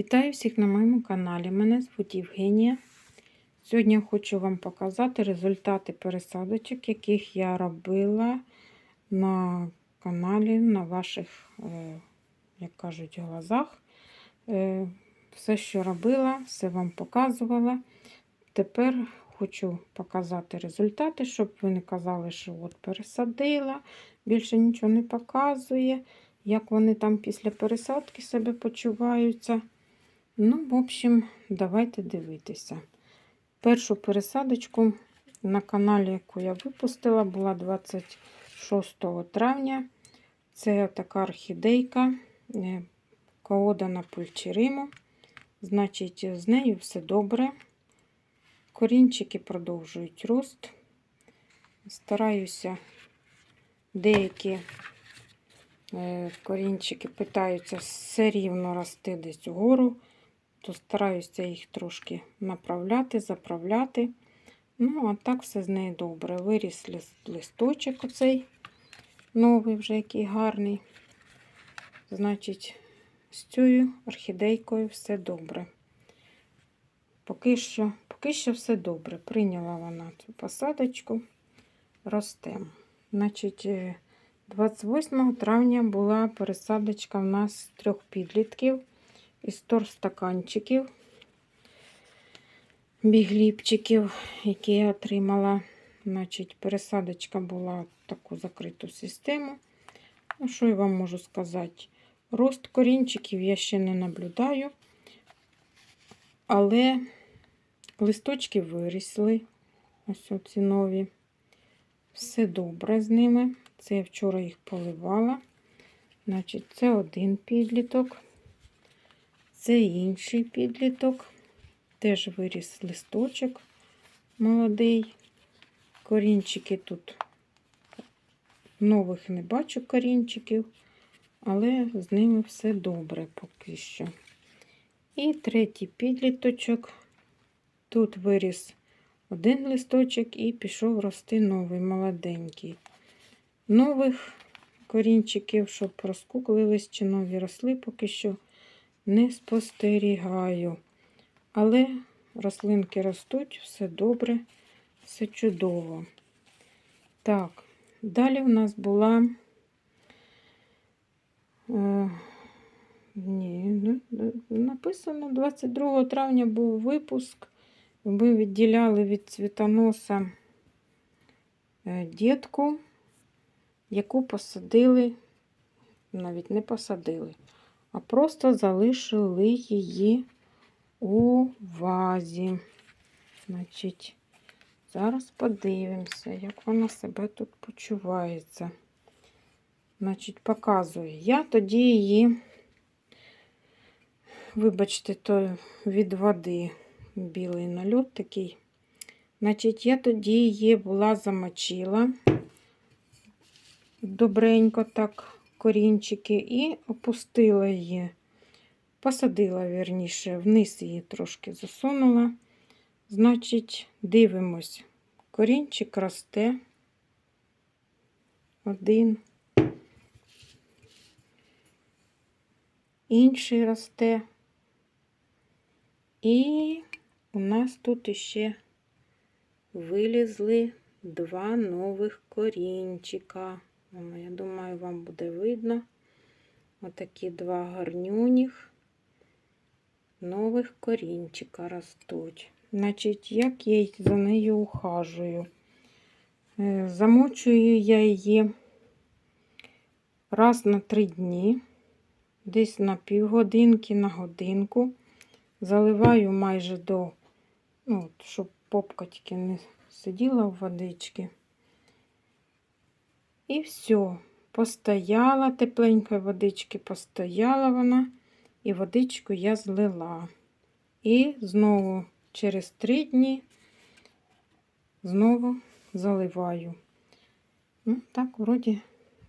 Вітаю всіх на моєму каналі. Мене звуть Євгенія. Сьогодні я хочу вам показати результати пересадочок, яких я робила на каналі, на ваших, е, як кажуть, глазах. Е, Все, що робила, все вам показувала. Тепер хочу показати результати, щоб ви не казали, що от пересадила, більше нічого не показує як вони там після пересадки себе почуваються. Ну, в общем, давайте дивитися. Першу пересадочку на каналі, яку я випустила, була 26 травня. Це така орхідейка е, коода на пульчериму. Значить, з нею все добре. Корінчики продовжують рост. Стараюся деякі Е, корінчики питаються все рівно рости десь вгору, то стараюся їх трошки направляти, заправляти. Ну, а так все з нею добре. Виріс листочок оцей новий, вже який гарний. Значить, з цією орхідейкою все добре. Поки що, поки що все добре. Прийняла вона цю посадочку, росте. Значить, е, 28 травня була пересадочка в нас трьох підлітків із торстаканчиків, бігліпчиків, які я отримала. Значить, пересадочка була таку закриту систему. Ну, що я вам можу сказати? Рост корінчиків я ще не наблюдаю, але листочки вирісли. Ось оці нові. Все добре з ними. Це я вчора їх поливала. Значить, це один підліток, це інший підліток. Теж виріс листочок молодий. Корінчики тут нових не бачу корінчиків, але з ними все добре поки що. І третій підліточок. Тут виріс один листочок і пішов рости новий, молоденький нових корінчиків, щоб розкуклились чи нові росли, поки що не спостерігаю. Але рослинки ростуть, все добре, все чудово. Так, далі в нас була. Е, ні, ну, написано 22 травня був випуск. Ми відділяли від цвітоноса е, дітку яку посадили, навіть не посадили, а просто залишили її у вазі. Значить, зараз подивимося, як вона себе тут почувається. Значить, показую. Я тоді її, вибачте, то від води білий нальот такий. Значить, я тоді її була замочила добренько так корінчики і опустила її, посадила, вірніше, вниз її трошки засунула. Значить, дивимось, корінчик росте. Один. Інший росте. І у нас тут іще вилізли два нових корінчика. Я думаю, вам буде видно. Отакі два гарнюніх нових корінчика ростуть. Значить, як я за нею ухажую? Е, замочую я її раз на три дні, десь на півгодинки, на годинку. Заливаю майже до, ну, щоб попка тільки не сиділа в водички. І все. Постояла тепленької водички, постояла вона, і водичку я злила. І знову через три дні знову заливаю. Ну, Так, вроді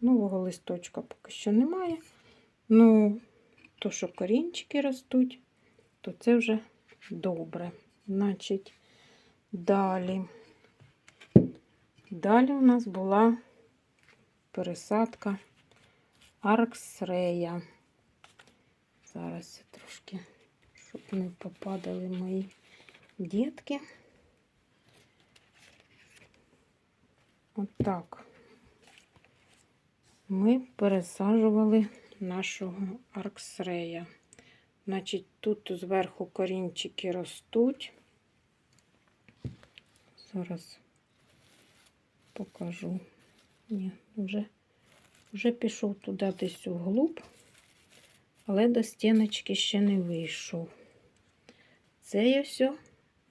нового листочка поки що немає. Ну, то, що корінчики ростуть, то це вже добре. Значить, далі. Далі у нас була пересадка Арксрея. Зараз я трошки щоб не попадали мої дітки. Отак. Ми пересаджували нашого арксрея. Значить, тут зверху корінчики ростуть. Зараз покажу. Ні, вже, вже пішов туди десь углуб, але до стіночки ще не вийшов. Це я все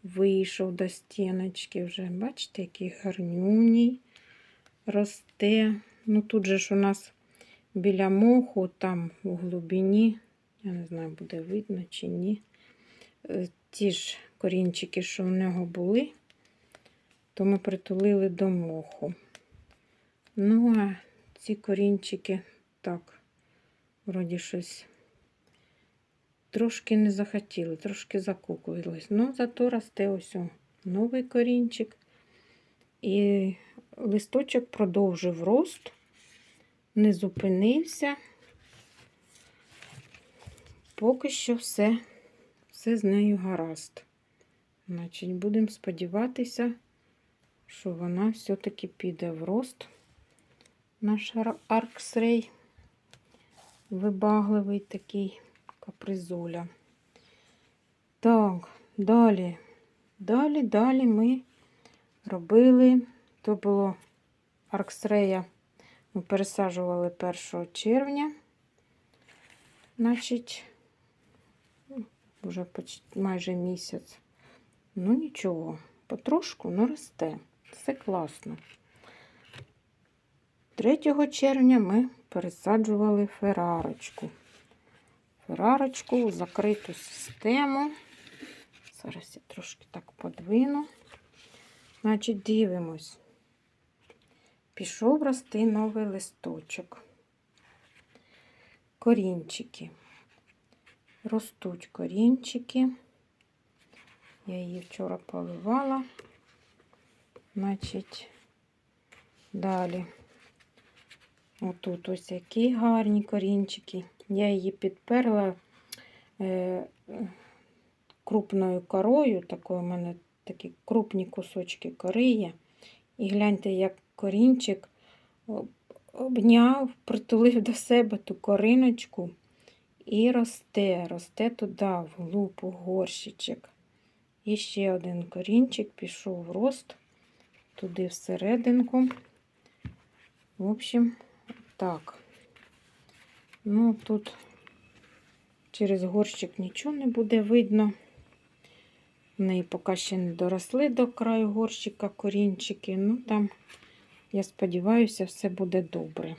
вийшов до стіночки вже. Бачите, який гарнюній росте. Ну тут же ж у нас біля моху, там у глибині, я не знаю, буде видно чи ні. е, Ті ж корінчики, що в нього були, то ми притулили до моху. Ну, а ці корінчики так, вроді щось трошки не захотіли, трошки закуклились. Ну, зато росте ось новий корінчик. І листочок продовжив рост, не зупинився. Поки що все, все з нею гаразд. Значить, будемо сподіватися, що вона все-таки піде в рост. Наш арксрей вибагливий такий капризуля. Так, далі. Далі, далі ми робили, то було арксрея, ми пересаджували 1 червня. Значить, вже майже місяць. Ну нічого, потрошку, ну росте. Все класно. 3 червня ми пересаджували ферарочку. Ферарочку у закриту систему. Зараз я трошки так подвину. Значить, дивимось. Пішов рости новий листочок. Корінчики. Ростуть корінчики. Я її вчора поливала. Значить, далі. Отут ось які гарні корінчики. Я її підперла е, крупною корою. Такою у мене такі крупні кусочки кори є. І гляньте, як корінчик обняв, притулив до себе ту кориночку і росте, росте туди, в глуб, у горщичок. І ще один корінчик пішов в рост туди всерединку. В общем, так. Ну, тут через горщик нічого не буде видно. В неї поки ще не доросли до краю горщика корінчики. Ну, там, я сподіваюся, все буде добре.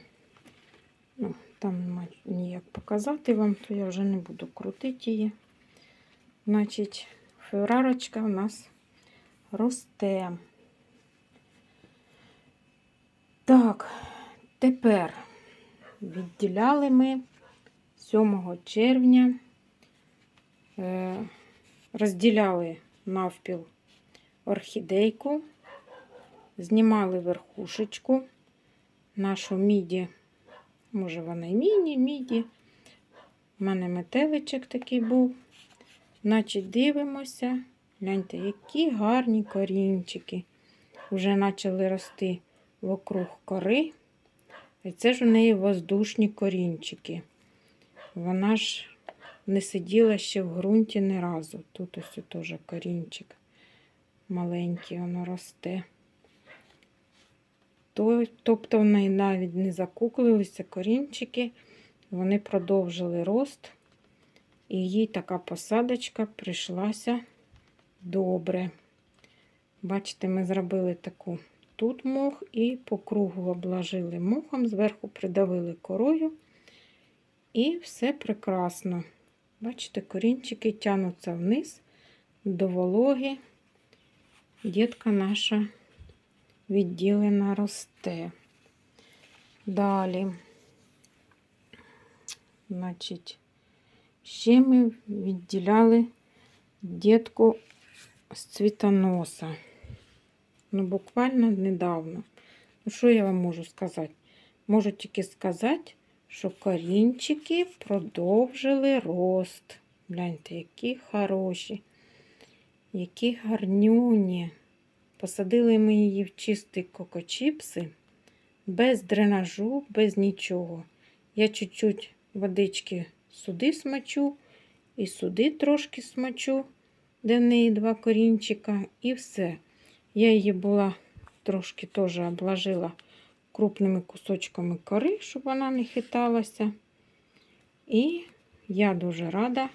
Ну, там ніяк показати вам, то я вже не буду крутити її. Значить, феррарочка у нас росте. Так, тепер відділяли ми 7 червня, е, розділяли навпіл орхідейку, знімали верхушечку, нашу міді, може вона і міні, міді. У мене метеличок такий був. Значить, дивимося. Гляньте, які гарні корінчики. Вже почали рости вокруг кори. І це ж у неї воздушні корінчики. Вона ж не сиділа ще в ґрунті ні разу. Тут ось теж корінчик маленький, воно росте. Тобто в неї навіть не закуклилися корінчики, вони продовжили рост. І їй така посадочка прийшлася добре. Бачите, ми зробили таку тут мох і по кругу обложили мохом, зверху придавили корою. І все прекрасно. Бачите, корінчики тянуться вниз до вологи. Дітка наша відділена росте. Далі, значить, ще ми відділяли дітку з цвітоноса. Ну, буквально недавно. Ну, що я вам можу сказати? Можу тільки сказати, що корінчики продовжили рост. Гляньте, які хороші, які гарнюні. Посадили ми її в чисті кокочіпси, без дренажу, без нічого. Я чуть-чуть водички сюди смочу і сюди трошки смочу, де в неї два корінчика, і все. Я її була трошки теж обложила крупними кусочками кори, щоб вона не хиталася. І я дуже рада,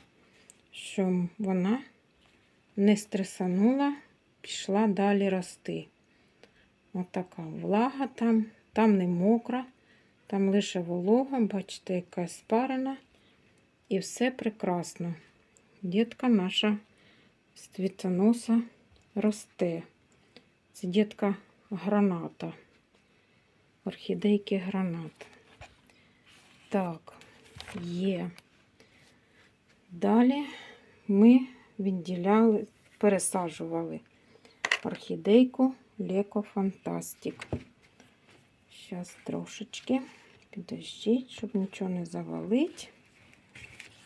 що вона не стресанула, пішла далі рости. Отака влага там, там не мокра, там лише волога, бачите, яка спарена. І все прекрасно. Дітка наша з цвітоноса росте. Це дітка граната. Орхідейки гранат. Так, є. Далі ми відділяли, пересаджували орхідейку Леко Фантастик. Зараз трошечки підождіть, щоб нічого не завалить.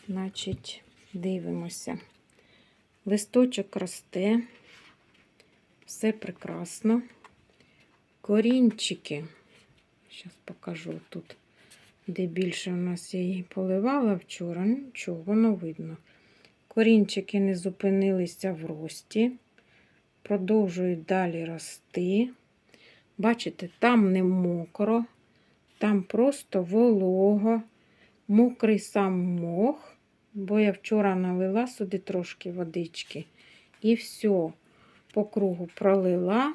Значить, дивимося. Листочок росте, все прекрасно. Корінчики. Зараз покажу тут, де більше у нас я її поливала вчора. Нічого, воно видно. Корінчики не зупинилися в рості, продовжують далі рости. Бачите, там не мокро, там просто волого, мокрий сам мох, бо я вчора налила сюди трошки водички. І все, по кругу пролила.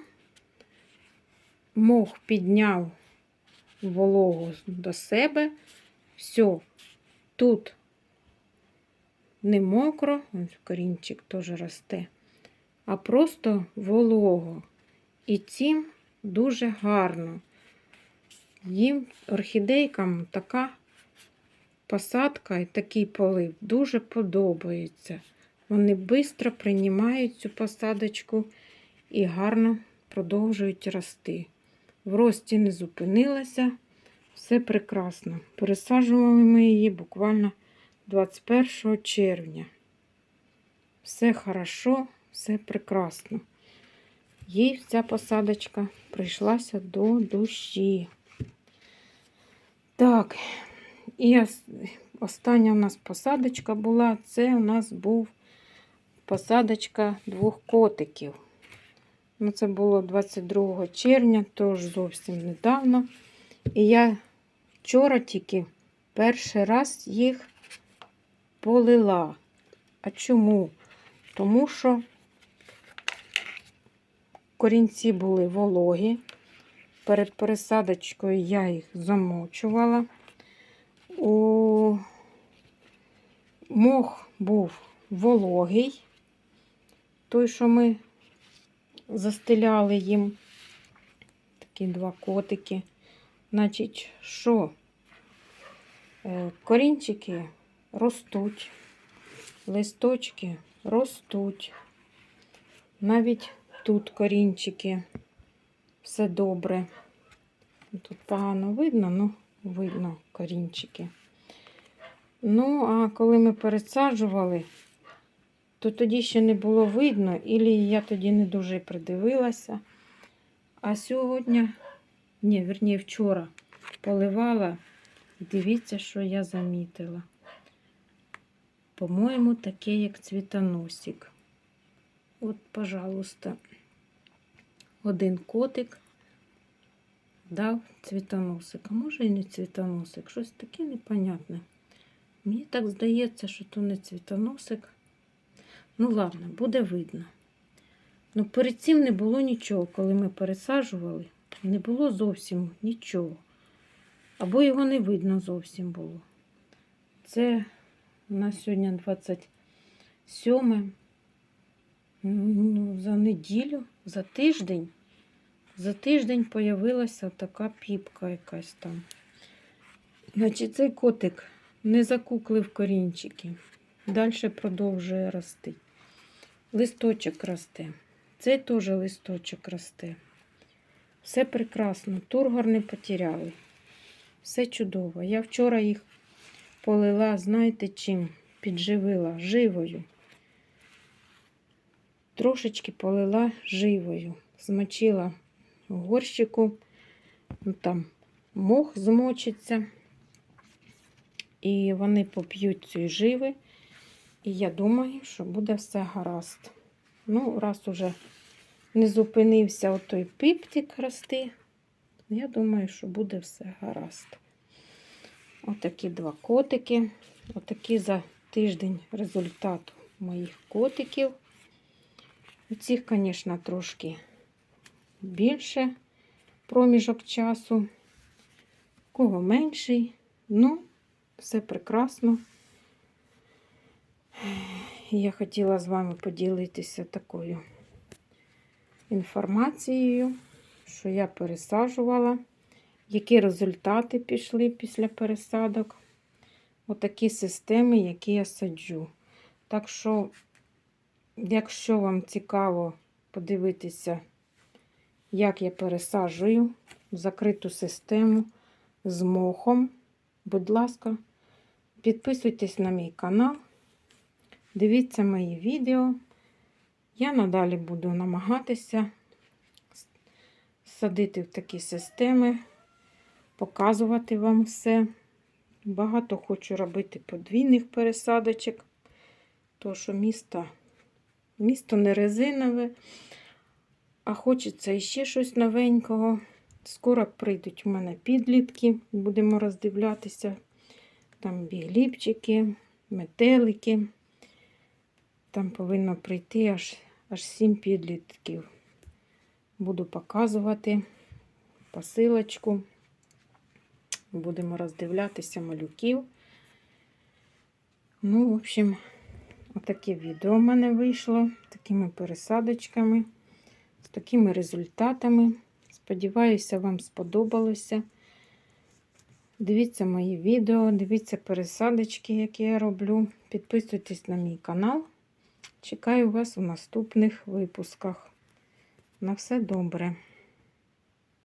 Мох підняв вологу до себе. Все, тут не мокро, корінчик теж росте, а просто волого. І цим дуже гарно. Їм орхідейкам така посадка і такий полив дуже подобається. Вони швидко приймають цю посадочку і гарно продовжують рости. В рості не зупинилася, все прекрасно. Пересаджували ми її буквально 21 червня. Все хорошо, все прекрасно. Їй ця посадочка прийшлася до душі. Так, і остання у нас посадочка була. Це у нас був посадочка двох котиків. Ну, це було 22 червня, тож зовсім недавно. І я вчора тільки перший раз їх полила. А чому? Тому що корінці були вологі. Перед пересадочкою я їх замочувала. У... Мох був вологий, той, що ми застеляли їм. Такі два котики. Значить, що? Е, Корінчики ростуть, листочки ростуть. Навіть тут корінчики. Все добре. Тут погано видно, ну видно корінчики. Ну, а коли ми пересаджували, то тоді ще не було видно, ілі я тоді не дуже придивилася. А сьогодні, ні, верні, вчора поливала, і дивіться, що я замітила. По-моєму, таке, як цвітоносик. От, пожалуйста, один котик дав цвітоносик. А може і не цвітоносик, щось таке непонятне. Мені так здається, що то не цвітоносик. Ну, ладно, буде видно. Ну, перед цим не було нічого, коли ми пересаджували, не було зовсім нічого. Або його не видно зовсім було. Це у нас сьогодні 27 ну, за неділю, за тиждень. За тиждень появилася така піпка якась там. Значить, цей котик не закуклив корінчики. Далі продовжує рости. Листочок росте. Цей теж листочок росте. Все прекрасно. Тургор не потеряли. Все чудово. Я вчора їх полила, знаєте чим? підживила живою. Трошечки полила живою. Змочила в горщику, ну, там мох змочиться. І вони поп'ють цієї живи. І я думаю, що буде все гаразд. Ну, раз уже не зупинився отой пиптик рости, я думаю, що буде все гаразд. Отакі два котики. Отакі за тиждень результат моїх котиків. У цих, звісно, трошки більше проміжок часу. Кого менший. Ну, все прекрасно. Я хотіла з вами поділитися такою інформацією, що я пересаджувала, які результати пішли після пересадок. Отакі системи, які я саджу. Так що, якщо вам цікаво подивитися, як я пересаджую закриту систему з мохом, будь ласка, підписуйтесь на мій канал, дивіться мої відео. Я надалі буду намагатися садити в такі системи, показувати вам все. Багато хочу робити подвійних пересадочок, тому що місто, місто не резинове, а хочеться іще щось новенького. Скоро прийдуть у мене підлітки, будемо роздивлятися. Там бігліпчики, метелики. Там повинно прийти аж, аж 7 підлітків. Буду показувати посилочку. Будемо роздивлятися малюків. Ну, в общем, отаке відео в мене вийшло. Такими пересадочками, з такими результатами. Сподіваюся, вам сподобалося. Дивіться мої відео, дивіться пересадочки, які я роблю. Підписуйтесь на мій канал. Чекаю вас у наступних випусках. На все добре.